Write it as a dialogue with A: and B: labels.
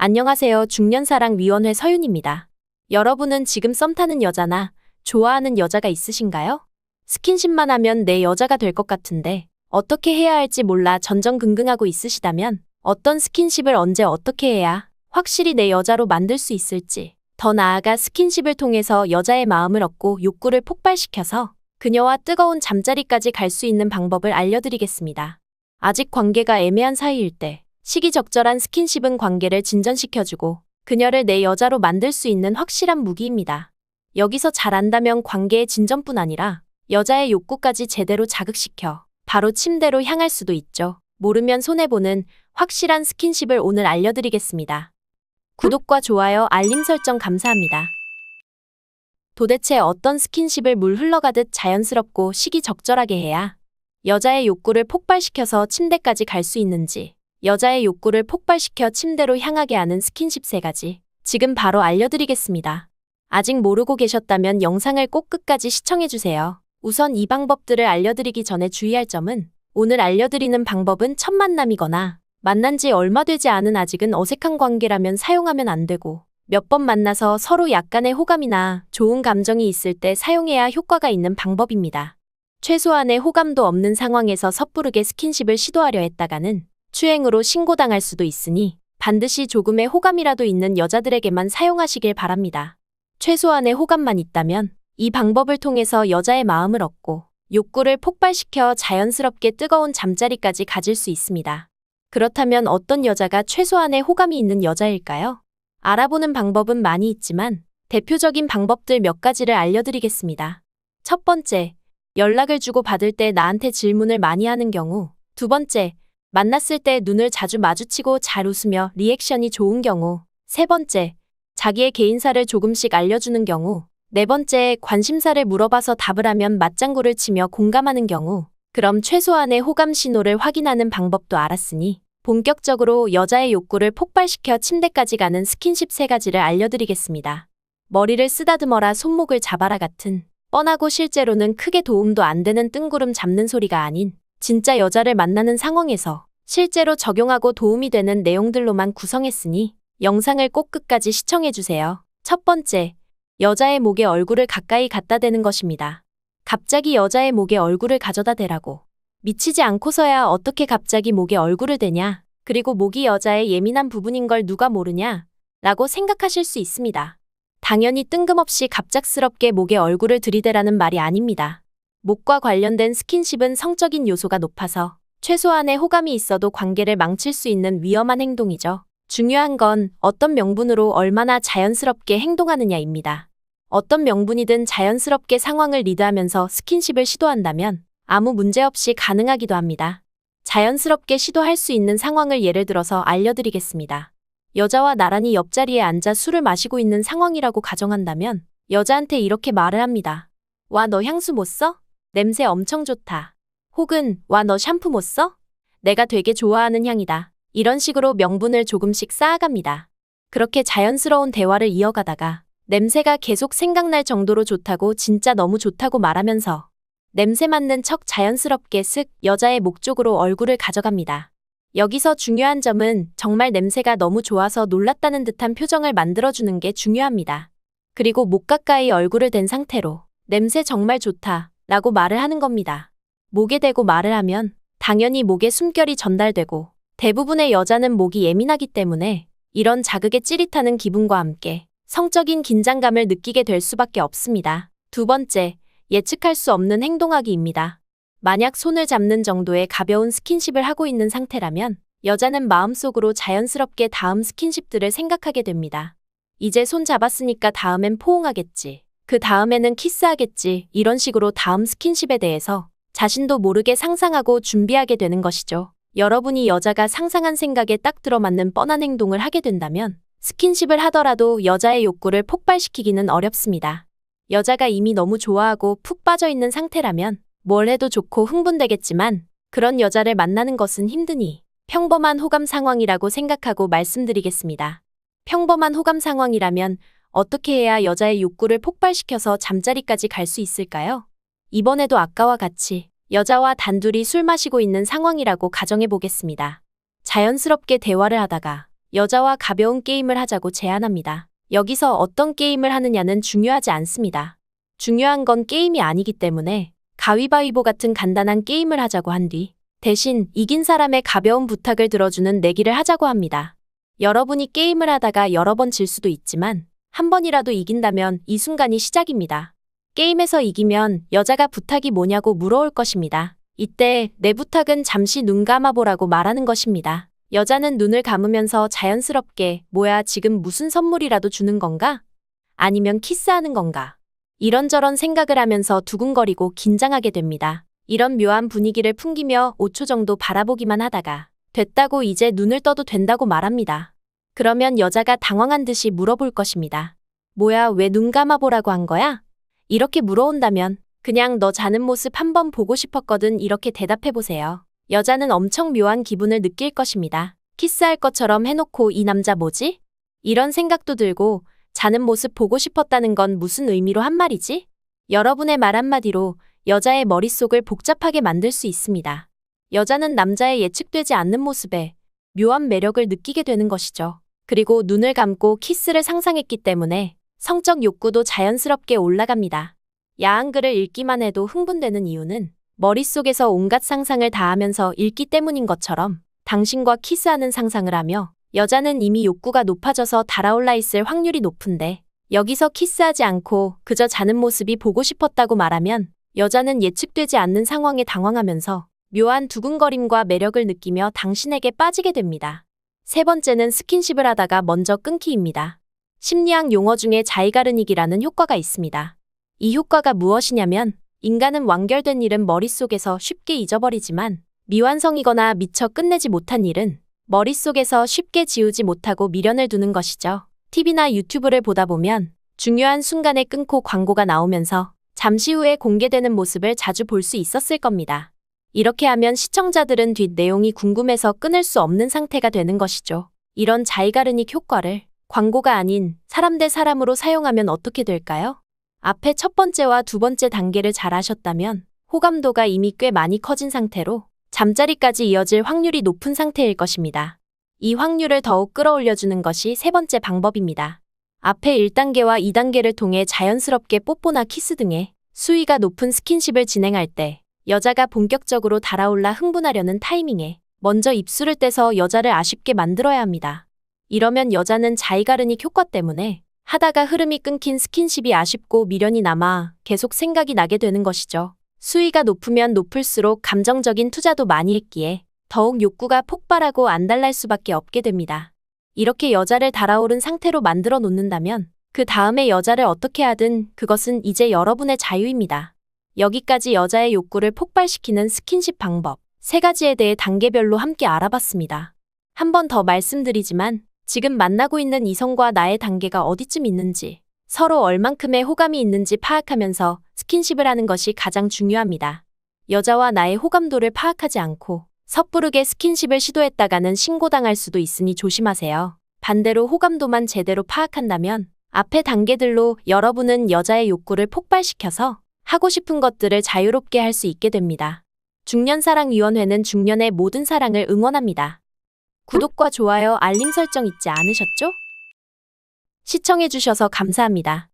A: 안녕하세요. 중년사랑위원회 서윤입니다. 여러분은 지금 썸 타는 여자나 좋아하는 여자가 있으신가요? 스킨십만 하면 내 여자가 될 것 같은데 어떻게 해야 할지 몰라 전전긍긍하고 있으시다면 어떤 스킨십을 언제 어떻게 해야 확실히 내 여자로 만들 수 있을지 더 나아가 스킨십을 통해서 여자의 마음을 얻고 욕구를 폭발시켜서 그녀와 뜨거운 잠자리까지 갈 수 있는 방법을 알려드리겠습니다. 아직 관계가 애매한 사이일 때 시기적절한 스킨십은 관계를 진전시켜주고 그녀를 내 여자로 만들 수 있는 확실한 무기입니다. 여기서 잘 안다면 관계의 진전뿐 아니라 여자의 욕구까지 제대로 자극시켜 바로 침대로 향할 수도 있죠. 모르면 손해보는 확실한 스킨십을 오늘 알려드리겠습니다. 구독과 좋아요, 알림 설정 감사합니다. 도대체 어떤 스킨십을 물 흘러가듯 자연스럽고 시기적절하게 해야 여자의 욕구를 폭발시켜서 침대까지 갈 수 있는지, 여자의 욕구를 폭발시켜 침대로 향하게 하는 스킨십 세 가지, 지금 바로 알려드리겠습니다. 아직 모르고 계셨다면 영상을 꼭 끝까지 시청해주세요. 우선 이 방법들을 알려드리기 전에 주의할 점은 오늘 알려드리는 방법은 첫 만남이거나 만난 지 얼마 되지 않은 아직은 어색한 관계라면 사용하면 안 되고 몇 번 만나서 서로 약간의 호감이나 좋은 감정이 있을 때 사용해야 효과가 있는 방법입니다. 최소한의 호감도 없는 상황에서 섣부르게 스킨십을 시도하려 했다가는 추행으로 신고당할 수도 있으니 반드시 조금의 호감이라도 있는 여자들에게만 사용하시길 바랍니다. 최소한의 호감만 있다면 이 방법을 통해서 여자의 마음을 얻고 욕구를 폭발시켜 자연스럽게 뜨거운 잠자리까지 가질 수 있습니다. 그렇다면 어떤 여자가 최소한의 호감이 있는 여자일까요? 알아보는 방법은 많이 있지만 대표적인 방법들 몇 가지를 알려드리겠습니다. 첫 번째, 연락을 주고 받을 때 나한테 질문을 많이 하는 경우. 두 번째, 만났을 때 눈을 자주 마주치고 잘 웃으며 리액션이 좋은 경우. 세 번째, 자기의 개인사를 조금씩 알려주는 경우. 네 번째, 관심사를 물어봐서 답을 하면 맞장구를 치며 공감하는 경우. 그럼 최소한의 호감 신호를 확인하는 방법도 알았으니 본격적으로 여자의 욕구를 폭발시켜 침대까지 가는 스킨십 세 가지를 알려드리겠습니다. 머리를 쓰다듬어라 손목을 잡아라 같은 뻔하고 실제로는 크게 도움도 안 되는 뜬구름 잡는 소리가 아닌 진짜 여자를 만나는 상황에서 실제로 적용하고 도움이 되는 내용들로만 구성했으니 영상을 꼭 끝까지 시청해주세요. 첫 번째, 여자의 목에 얼굴을 가까이 갖다 대는 것입니다. 갑자기 여자의 목에 얼굴을 가져다 대라고. 미치지 않고서야 어떻게 갑자기 목에 얼굴을 대냐? 그리고 목이 여자의 예민한 부분인 걸 누가 모르냐? 라고 생각하실 수 있습니다. 당연히 뜬금없이 갑작스럽게 목에 얼굴을 들이대라는 말이 아닙니다. 목과 관련된 스킨십은 성적인 요소가 높아서 최소한의 호감이 있어도 관계를 망칠 수 있는 위험한 행동이죠. 중요한 건 어떤 명분으로 얼마나 자연스럽게 행동하느냐입니다. 어떤 명분이든 자연스럽게 상황을 리드하면서 스킨십을 시도한다면 아무 문제 없이 가능하기도 합니다. 자연스럽게 시도할 수 있는 상황을 예를 들어서 알려드리겠습니다. 여자와 나란히 옆자리에 앉아 술을 마시고 있는 상황이라고 가정한다면 여자한테 이렇게 말을 합니다. 와, 너 향수 못 써? 냄새 엄청 좋다. 혹은 와, 너 샴푸 못 써? 내가 되게 좋아하는 향이다. 이런 식으로 명분을 조금씩 쌓아갑니다. 그렇게 자연스러운 대화를 이어가다가 냄새가 계속 생각날 정도로 좋다고 진짜 너무 좋다고 말하면서 냄새 맡는 척 자연스럽게 쓱 여자의 목 쪽으로 얼굴을 가져갑니다. 여기서 중요한 점은 정말 냄새가 너무 좋아서 놀랐다는 듯한 표정을 만들어주는 게 중요합니다. 그리고 목 가까이 얼굴을 댄 상태로 냄새 정말 좋다 라고 말을 하는 겁니다. 목에 대고 말을 하면 당연히 목에 숨결이 전달되고 대부분의 여자는 목이 예민하기 때문에 이런 자극에 찌릿하는 기분과 함께 성적인 긴장감을 느끼게 될 수밖에 없습니다. 두 번째, 예측할 수 없는 행동하기입니다. 만약 손을 잡는 정도의 가벼운 스킨십을 하고 있는 상태라면 여자는 마음속으로 자연스럽게 다음 스킨십들을 생각하게 됩니다. 이제 손 잡았으니까 다음엔 포옹하겠지. 그 다음에는 키스하겠지. 이런 식으로 다음 스킨십에 대해서 자신도 모르게 상상하고 준비하게 되는 것이죠. 여러분이 여자가 상상한 생각에 딱 들어맞는 뻔한 행동을 하게 된다면 스킨십을 하더라도 여자의 욕구를 폭발시키기는 어렵습니다. 여자가 이미 너무 좋아하고 푹 빠져 있는 상태라면 뭘 해도 좋고 흥분되겠지만 그런 여자를 만나는 것은 힘드니 평범한 호감 상황이라고 생각하고 말씀드리겠습니다. 평범한 호감 상황이라면 어떻게 해야 여자의 욕구를 폭발시켜서 잠자리까지 갈 수 있을까요? 이번에도 아까와 같이 여자와 단둘이 술 마시고 있는 상황이라고 가정해 보겠습니다. 자연스럽게 대화를 하다가 여자와 가벼운 게임을 하자고 제안합니다. 여기서 어떤 게임을 하느냐는 중요하지 않습니다. 중요한 건 게임이 아니기 때문에 가위바위보 같은 간단한 게임을 하자고 한 뒤 대신 이긴 사람의 가벼운 부탁을 들어주는 내기를 하자고 합니다. 여러분이 게임을 하다가 여러 번 질 수도 있지만 한 번이라도 이긴다면 이 순간이 시작입니다. 게임에서 이기면 여자가 부탁이 뭐냐고 물어올 것입니다. 이때 내 부탁은 잠시 눈 감아보라고 말하는 것입니다. 여자는 눈을 감으면서 자연스럽게 뭐야 지금 무슨 선물이라도 주는 건가? 아니면 키스하는 건가? 이런저런 생각을 하면서 두근거리고 긴장하게 됩니다. 이런 묘한 분위기를 풍기며 5초 정도 바라보기만 하다가 됐다고 이제 눈을 떠도 된다고 말합니다. 그러면 여자가 당황한 듯이 물어볼 것입니다. 뭐야, 왜 눈 감아보라고 한 거야? 이렇게 물어온다면 그냥 너 자는 모습 한번 보고 싶었거든 이렇게 대답해 보세요. 여자는 엄청 묘한 기분을 느낄 것입니다. 키스할 것처럼 해놓고 이 남자 뭐지? 이런 생각도 들고 자는 모습 보고 싶었다는 건 무슨 의미로 한 말이지? 여러분의 말 한마디로 여자의 머릿속을 복잡하게 만들 수 있습니다. 여자는 남자의 예측되지 않는 모습에 묘한 매력을 느끼게 되는 것이죠. 그리고 눈을 감고 키스를 상상했기 때문에 성적 욕구도 자연스럽게 올라갑니다. 야한 글을 읽기만 해도 흥분되는 이유는 머릿속에서 온갖 상상을 다 하면서 읽기 때문인 것처럼 당신과 키스하는 상상을 하며 여자는 이미 욕구가 높아져서 달아올라 있을 확률이 높은데 여기서 키스하지 않고 그저 자는 모습이 보고 싶었다고 말하면 여자는 예측되지 않는 상황에 당황하면서 묘한 두근거림과 매력을 느끼며 당신에게 빠지게 됩니다. 세 번째는 스킨십을 하다가 먼저 끊기입니다. 심리학 용어 중에 자이가르닉이라는 효과가 있습니다. 이 효과가 무엇이냐면 인간은 완결된 일은 머릿속에서 쉽게 잊어버리지만 미완성이거나 미처 끝내지 못한 일은 머릿속에서 쉽게 지우지 못하고 미련을 두는 것이죠. TV나 유튜브를 보다 보면 중요한 순간에 끊고 광고가 나오면서 잠시 후에 공개되는 모습을 자주 볼 수 있었을 겁니다. 이렇게 하면 시청자들은 뒷 내용이 궁금해서 끊을 수 없는 상태가 되는 것이죠. 이런 자이가르닉 효과를 광고가 아닌 사람 대 사람으로 사용하면 어떻게 될까요? 앞에 첫 번째와 두 번째 단계를 잘 하셨다면 호감도가 이미 꽤 많이 커진 상태로 잠자리까지 이어질 확률이 높은 상태일 것입니다. 이 확률을 더욱 끌어올려주는 것이 세 번째 방법입니다. 앞에 1단계와 2단계를 통해 자연스럽게 뽀뽀나 키스 등의 수위가 높은 스킨십을 진행할 때 여자가 본격적으로 달아올라 흥분하려는 타이밍에 먼저 입술을 떼서 여자를 아쉽게 만들어야 합니다. 이러면 여자는 자이가르닉 효과 때문에 하다가 흐름이 끊긴 스킨십이 아쉽고 미련이 남아 계속 생각이 나게 되는 것이죠. 수위가 높으면 높을수록 감정적인 투자도 많이 했기에 더욱 욕구가 폭발하고 안달날 수밖에 없게 됩니다. 이렇게 여자를 달아오른 상태로 만들어 놓는다면 그 다음에 여자를 어떻게 하든 그것은 이제 여러분의 자유입니다. 여기까지 여자의 욕구를 폭발시키는 스킨십 방법 세 가지에 대해 단계별로 함께 알아봤습니다. 한 번 더 말씀드리지만 지금 만나고 있는 이성과 나의 단계가 어디쯤 있는지 서로 얼만큼의 호감이 있는지 파악하면서 스킨십을 하는 것이 가장 중요합니다. 여자와 나의 호감도를 파악하지 않고 섣부르게 스킨십을 시도했다가는 신고당할 수도 있으니 조심하세요. 반대로 호감도만 제대로 파악한다면 앞의 단계들로 여러분은 여자의 욕구를 폭발시켜서 하고 싶은 것들을 자유롭게 할 수 있게 됩니다. 중년사랑위원회는 중년의 모든 사랑을 응원합니다. 구독과 좋아요, 알림 설정 잊지 않으셨죠? 시청해주셔서 감사합니다.